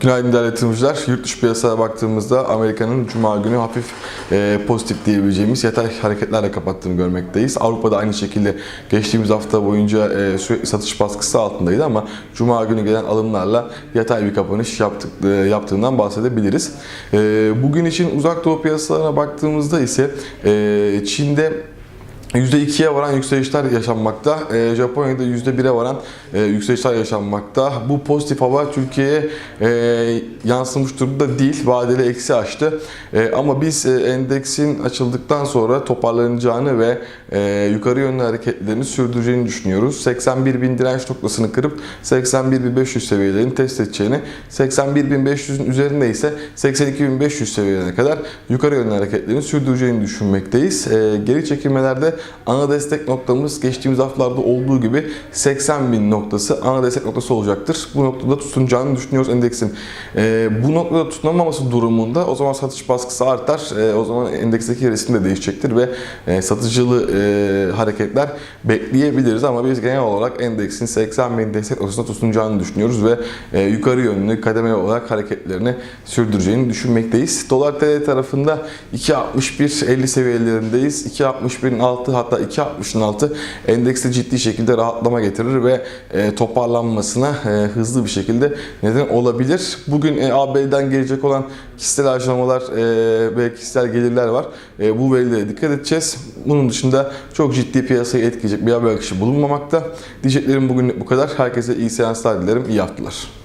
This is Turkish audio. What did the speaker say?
Günaydın değerli yatırımcılar. Yurt dışı piyasaya baktığımızda Amerika'nın Cuma günü hafif e, pozitif diyebileceğimiz yatay hareketlerle kapattığını görmekteyiz. Avrupa'da aynı şekilde geçtiğimiz hafta boyunca e, sürekli satış baskısı altındaydı ama Cuma günü gelen alımlarla yatay bir kapanış yaptık, e, yaptığından bahsedebiliriz. E, bugün için uzak doğu piyasalarına baktığımızda ise e, Çin'de %2'ye varan yükselişler yaşanmakta. Ee, Japonya'da %1'e varan e, yükselişler yaşanmakta. Bu pozitif hava Türkiye'ye e, yansımış durumda değil. Vadeli eksi açtı. E, ama biz e, endeksin açıldıktan sonra toparlanacağını ve e, yukarı yönlü hareketlerini sürdüreceğini düşünüyoruz. 81 bin direnç noktasını kırıp 81.500 seviyelerini test edeceğini, 81.500'ün üzerinde ise 82.500 seviyelerine kadar yukarı yönlü hareketlerini sürdüreceğini düşünmekteyiz. Geri çekilmelerde ana destek noktamız geçtiğimiz haftalarda olduğu gibi 80 bin noktası ana destek noktası olacaktır. Bu noktada tutunacağını düşünüyoruz endeksin. E, bu noktada tutunamaması durumunda o zaman satış baskısı artar. E, o zaman endeksteki resim de değişecektir ve e, satıcılı e, hareketler bekleyebiliriz ama biz genel olarak endeksin 80 bin destek noktasında tutunacağını düşünüyoruz ve e, yukarı yönlü kademeli olarak hareketlerini sürdüreceğini düşünmekteyiz. Dolar TL tarafında 2.61-50 seviyelerindeyiz. 2.61'in altı hatta 2.60'ın altı endekste ciddi şekilde rahatlama getirir ve e, toparlanmasına e, hızlı bir şekilde neden olabilir. Bugün e, AB'den gelecek olan kişisel harcamalar ve kişisel gelirler var. Bu verilere dikkat edeceğiz. Bunun dışında çok ciddi piyasayı etkileyecek bir haber akışı bulunmamakta. Diyeceklerim bugün bu kadar. Herkese iyi seanslar dilerim. İyi haftalar.